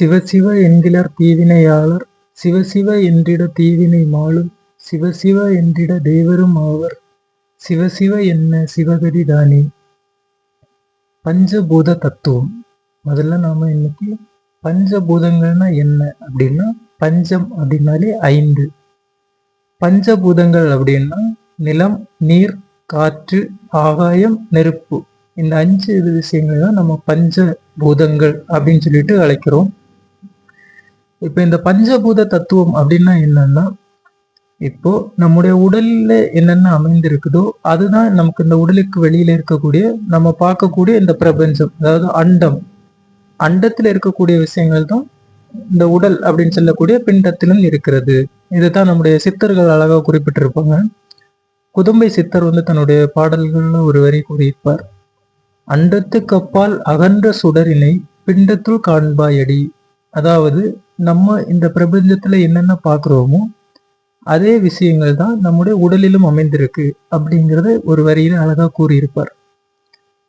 சிவசிவ என்கிறார் தீவினையாளர் சிவசிவ என்றிட தீவினை மாளும் சிவசிவ என்றிட தேவரும் ஆவர் சிவசிவ என்ன சிவகதி தானே. பஞ்சபூத தத்துவம். முதல்ல நாம இன்னைக்கு பஞ்சபூதங்கள்னா என்ன அப்படின்னா பஞ்சம் அப்படின்னாலே ஐந்து. பஞ்சபூதங்கள் அப்படின்னா நிலம் நீர் காற்று ஆகாயம் நெருப்பு. இந்த அஞ்சு இது விஷயங்கள் தான் நம்ம பஞ்ச பூதங்கள் அப்படின்னு சொல்லிட்டு அழைக்கிறோம். இப்போ இந்த பஞ்சபூத தத்துவம் அப்படின்னா என்னன்னா இப்போ நம்முடைய உடல்ல என்னென்ன அமைந்திருக்குதோ அதுதான் நமக்கு இந்த உடலுக்கு வெளியில இருக்கக்கூடிய நம்ம பார்க்கக்கூடிய இந்த பிரபஞ்சம் அதாவது அண்டம். அண்டத்தில் இருக்கக்கூடிய விஷயங்கள் தான் இந்த உடல் அப்படின்னு சொல்லக்கூடிய பிண்டத்திலும் இருக்கிறது. இதுதான் நம்முடைய சித்தர்கள் அழகாக குறிப்பிட்டிருப்பாங்க. குதும்பை சித்தர் வந்து தன்னுடைய பாடல்கள்ல ஒரு வரி கூறியிருப்பார். அண்டத்துக்கு அப்பால் அகன்ற சுடரினை பிண்டத்துள் காண்பாயடி. அதாவது நம்ம இந்த பிரபஞ்சத்தில் என்னென்ன பார்க்குறோமோ அதே விஷயங்கள் தான் நம்முடைய உடலிலும் அமைந்திருக்கு அப்படிங்கிறத ஒரு வரியில் அழகாக கூறியிருப்பார்.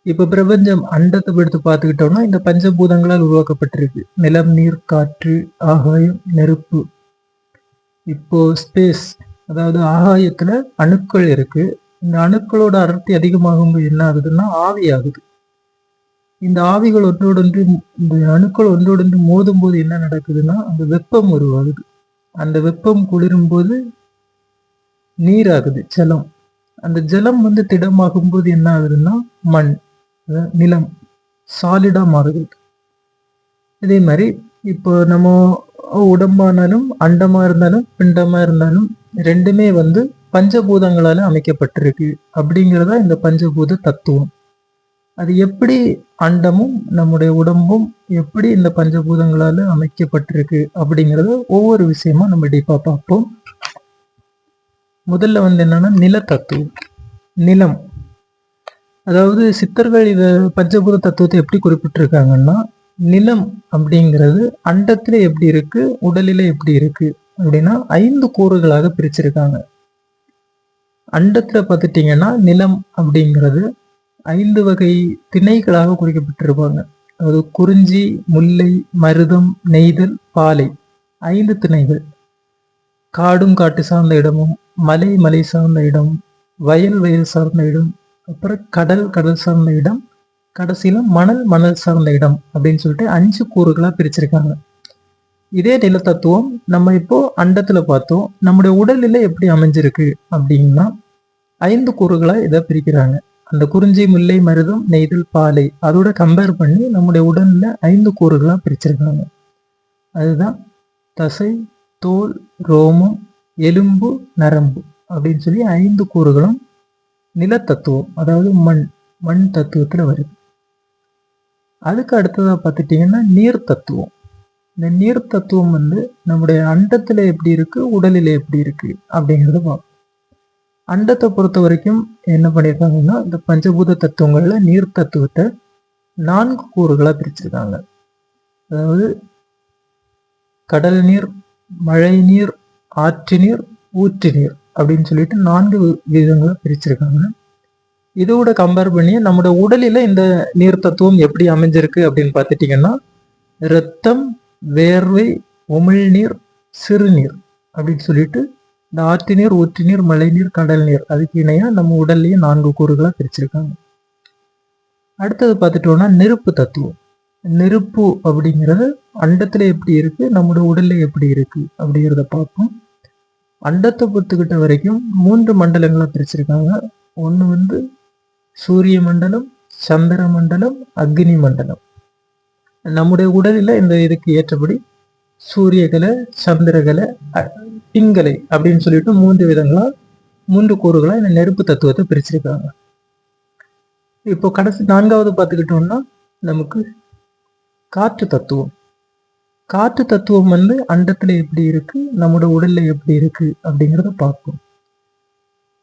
இப்போ பிரபஞ்சம் அண்டத்தை எடுத்து பார்த்துக்கிட்டோம்னா இந்த பஞ்சபூதங்களால் உருவாக்கப்பட்டிருக்கு. நிலம் நீர் காற்று ஆகாயம் நெருப்பு. இப்போ ஸ்பேஸ் அதாவது ஆகாயத்தில் அணுக்கள் இருக்குது இந்த அணுக்களோட அடர்த்தி அதிகமாகும்போது என்ன ஆகுதுன்னா ஆவி ஆகுது. இந்த ஆவிகள் ஒன்றோடொன்று இந்த அணுக்கள் ஒன்றோடொன்று மோதும் போது என்ன நடக்குதுன்னா அந்த வெப்பம் உருவாகுது. அந்த வெப்பம் குளிரும் போது நீர் ஆகுது ஜலம். அந்த ஜலம் வந்து திடமாகும் போது என்ன ஆகுதுன்னா மண் நிலம் சாலிடா மாறுது. இதே மாதிரி இப்போ நம்ம உடம்பானாலும் அண்டமா இருந்தாலும் பிண்டமா இருந்தாலும் ரெண்டுமே வந்து பஞ்சபூதங்களால அமைக்கப்பட்டிருக்கு. அப்படிங்கிறதா இந்த பஞ்சபூத தத்துவம். அது எப்படி அண்டமும் நம்முடைய உடம்பும் எப்படி இந்த பஞ்சபூதங்களால அமைக்கப்பட்டிருக்கு அப்படிங்கிறத ஒவ்வொரு விஷயமா நம்ம டீப்பா பார்ப்போம். முதல்ல வந்து என்னன்னா நில தத்துவம் நிலம். அதாவது சித்தர்கள் இத பஞ்சபூத தத்துவத்தை எப்படி குறிப்பிட்டிருக்காங்கன்னா நிலம் அப்படிங்கிறது அண்டத்துல எப்படி இருக்கு உடலில எப்படி இருக்கு அப்படின்னா ஐந்து கூறுகளாக பிரிச்சிருக்காங்க. அண்டத்துல பார்த்துட்டீங்கன்னா நிலம் அப்படிங்கிறது ஐந்து வகை திணைகளாக குறிக்கப்பட்டிருப்பாங்க. அதாவது குறிஞ்சி முல்லை மருதம் நெய்தல் பாலை. ஐந்து திணைகள். காடும் காட்டு சார்ந்த இடமும் மலை மலை சார்ந்த இடம் வயல் வயல் சார்ந்த இடம் அப்புறம் கடல் கடல் சார்ந்த இடம் கடைசியில மணல் மணல் சார்ந்த இடம் அப்படின்னு சொல்லிட்டு அஞ்சு கூறுகளா பிரிச்சிருக்காங்க. இதே நிலத்தத்துவம் நம்ம இப்போ அண்டத்தில் பார்த்தோம். நம்முடைய உடலில எப்படி அமைஞ்சிருக்கு அப்படின்னா ஐந்து கூறுகளா இதை பிரிக்கிறாங்க. அந்த குறிஞ்சி முல்லை மருதம் நெய்தல் பாலை அதோட கம்பேர் பண்ணி நம்முடைய உடலில் ஐந்து கூறுகளாக பிரிச்சிருக்காங்க. அதுதான் தசை தோல் ரோமம் எலும்பு நரம்பு அப்படின்னு சொல்லி ஐந்து கூறுகளும் நிலத்தத்துவம் அதாவது மண் மண் தத்துவத்தில் வருது. அதுக்கு அடுத்ததாக பார்த்துட்டிங்கன்னா நீர் தத்துவம். இந்த நீர் தத்துவம் வந்து நம்முடைய அண்டத்தில் எப்படி இருக்குது உடலில் எப்படி இருக்குது அப்படிங்கிறத பார்ப்போம். அண்டத்தை பொறுத்த வரைக்கும் என்ன பண்ணியிருக்காங்கன்னா இந்த பஞ்சபூத தத்துவங்களில் நீர் தத்துவத்தை நான்கு கூறுகளாக பிரிச்சிருக்காங்க. அதாவது கடல் நீர் மழை நீர் ஆற்று நீர் ஊற்று நீர் அப்படின்னு சொல்லிட்டு நான்கு விதங்களை பிரிச்சிருக்காங்க. இதோட கம்பேர் பண்ணி நம்மளோட உடலில் இந்த நீர் தத்துவம் எப்படி அமைஞ்சிருக்கு அப்படின்னு பார்த்துட்டிங்கன்னா ரத்தம் வேர்வை உமிழ்நீர் சிறுநீர் அப்படின்னு சொல்லிட்டு இந்த ஆற்று நீர் ஊற்று நீர் மழை நீர் கடல் நீர் அதுக்கு இணையாக நம்ம உடல்லையே நான்கு கூறுகளாக பிரிச்சிருக்காங்க. அடுத்தது பார்த்துட்டோம்னா நெருப்பு தத்துவம். நெருப்பு அப்படிங்கிறது அண்டத்தில் எப்படி இருக்குது நம்மளோட உடல்ல எப்படி இருக்குது அப்படிங்கிறத பார்ப்போம். அண்டத்தை பொறுத்துக்கிட்ட வரைக்கும் மூன்று மண்டலங்களாக பிரிச்சிருக்காங்க. ஒன்று வந்து சூரிய மண்டலம் சந்திர மண்டலம் அக்னி மண்டலம். நம்முடைய உடலில் இந்த இதுக்கு ஏற்றபடி சூரியகலை சந்திரகலை பிங்கலை அப்படின்னு சொல்லிட்டு மூன்று விதங்களா மூன்று கூறுகளா இந்த நெருப்பு தத்துவத்தை பிரிச்சிருக்காங்க. இப்போ கடைசி நான்காவது பார்த்துக்கிட்டோம்னா நமக்கு காற்று தத்துவம். காற்று தத்துவம் வந்து அண்டத்துல எப்படி இருக்கு நம்மளோட உடல்ல எப்படி இருக்கு அப்படிங்கிறத பார்ப்போம்.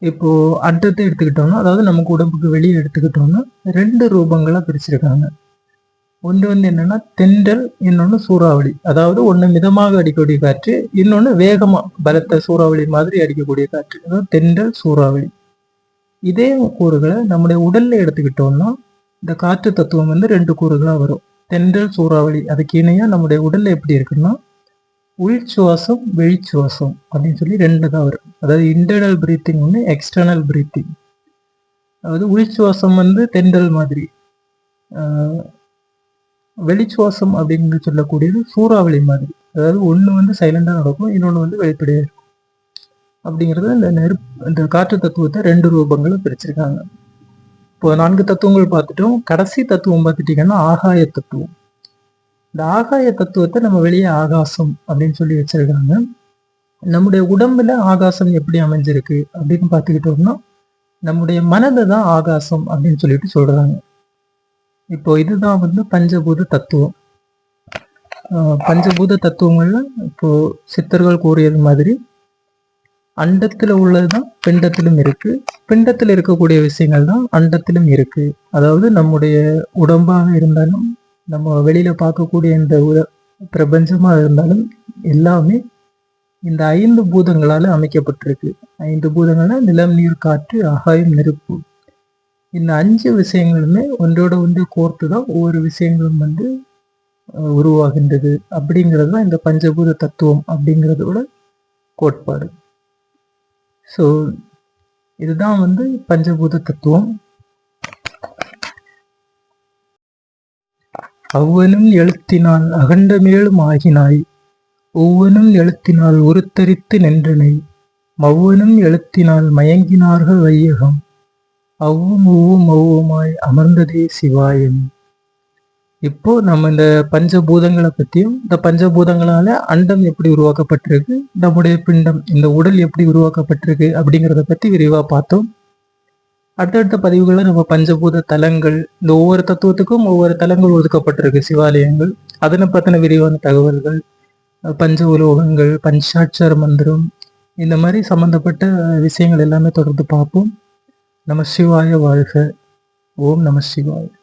இப்போ அண்டத்தை எடுத்துக்கிட்டோம்னா அதாவது நமக்கு உடம்புக்கு வெளியே எடுத்துக்கிட்டோம்னா ரெண்டு ரூபங்களா பிரிச்சிருக்காங்க. ஒன்று வந்து என்னன்னா தென்றல் இன்னொன்று சூறாவளி. அதாவது ஒன்று மிதமாக அடிக்கக்கூடிய காற்று இன்னொன்று வேகமாக பலத்த சூறாவளி மாதிரி அடிக்கக்கூடிய காற்று. அதாவது தென்றல் சூறாவளி. இதே கூறுகளை நம்முடைய உடல்ல எடுத்துக்கிட்டோம்னா இந்த காற்று தத்துவம் வந்து ரெண்டு கூறுகளாக வரும். தென்றல் சூறாவளி அதுக்கு இணையாக நம்முடைய உடல்ல எப்படி இருக்குன்னா உள்சுவாசம் சுவாசம் அப்படின்னு சொல்லி ரெண்டு தான் வரும். அதாவது இன்டர்னல் பிரீத்திங் ஒன்று எக்ஸ்டர்னல் பிரீத்திங் அதாவது உள்சுவாசம் வந்து தென்றல் மாதிரி. வெளிச்சுவாசம் அப்படின்னு சொல்லக்கூடியது சூறாவளி மாதிரி. அதாவது ஒன்று வந்து சைலண்டாக நடக்கும் இன்னொன்று வந்து வெளிப்படையாக இருக்கும். அப்படிங்கிறது இந்த நெருப்பு இந்த காற்று தத்துவத்தை ரெண்டு ரூபங்களை பிரிச்சிருக்காங்க. இப்போ நான்கு தத்துவங்கள் பார்த்துட்டோம். கடைசி தத்துவம் பார்த்துட்டீங்கன்னா ஆகாய தத்துவம். இந்த ஆகாய தத்துவத்தை நம்ம வெளியே ஆகாசம் அப்படின்னு சொல்லி வச்சிருக்காங்க நம்முடைய உடம்புல ஆகாசம் எப்படி அமைஞ்சிருக்கு அப்படின்னு பார்த்துக்கிட்டோம்னா நம்முடைய மனதை தான் ஆகாசம் அப்படின்னு சொல்லிட்டு சொல்றாங்க. இப்போ இதுதான் வந்து பஞ்சபூத தத்துவம். பஞ்சபூத தத்துவங்கள்ல இப்போ சித்தர்கள் கூறியது மாதிரி அண்டத்தில் உள்ளதுதான் பிண்டத்திலும் இருக்கு. பிண்டத்தில் இருக்கக்கூடிய விஷயங்கள் தான் அண்டத்திலும் இருக்கு. அதாவது நம்முடைய உடம்பாக இருந்தாலும் நம்ம வெளியில பார்க்கக்கூடிய இந்த பிரபஞ்சமாக பிரபஞ்சமா இருந்தாலும் எல்லாமே இந்த ஐந்து பூதங்களால அமைக்கப்பட்டிருக்கு. ஐந்து பூதங்கள்னா நிலம் நீர் காற்று அகாயம் நெருப்பு. இந்த அஞ்சு விஷயங்களுமே ஒன்றோட ஒன்று கோர்த்து தான் ஒவ்வொரு விஷயங்களும் வந்து உருவாகின்றது. அப்படிங்கிறது தான் இந்த பஞ்சபூத தத்துவம் அப்படிங்கிறதோட கோட்பாடு. ஸோ இதுதான் வந்து பஞ்சபூத தத்துவம். அவ்வனும் எழுத்தினால் அகண்டமேலும் ஆகினாய். ஒவ்வொனும் எழுத்தினால் உருத்தரித்து நின்றனை. மவ்வனும் எழுத்தினால் மயங்கினார்கள் வையகம். அவ்வும் ஒவ்வும் அவ்வுமாய் அமர்ந்ததே சிவாயம். இப்போ நம்ம இந்த பஞ்சபூதங்களை பற்றியும் இந்த பஞ்சபூதங்களால அண்டம் எப்படி உருவாக்கப்பட்டிருக்கு நம்முடைய பிண்டம் இந்த உடல் எப்படி உருவாக்கப்பட்டிருக்கு அப்படிங்கிறத பத்தி விரிவா பார்த்தோம். அடுத்தடுத்த பதிவுகளில் நம்ம பஞ்சபூத தலங்கள் இந்த ஒவ்வொரு தத்துவத்துக்கும் ஒவ்வொரு தலங்கள் ஒதுக்கப்பட்டிருக்கு சிவாலயங்கள். அதனை பற்றின விரிவான தகவல்கள் பஞ்ச உலோகங்கள் பஞ்சாட்சர மந்திரம் இந்த மாதிரி சம்பந்தப்பட்ட விஷயங்கள் எல்லாமே தொடர்ந்து பார்ப்போம். नमः शिवाय वाय ओम नमः शिवाय।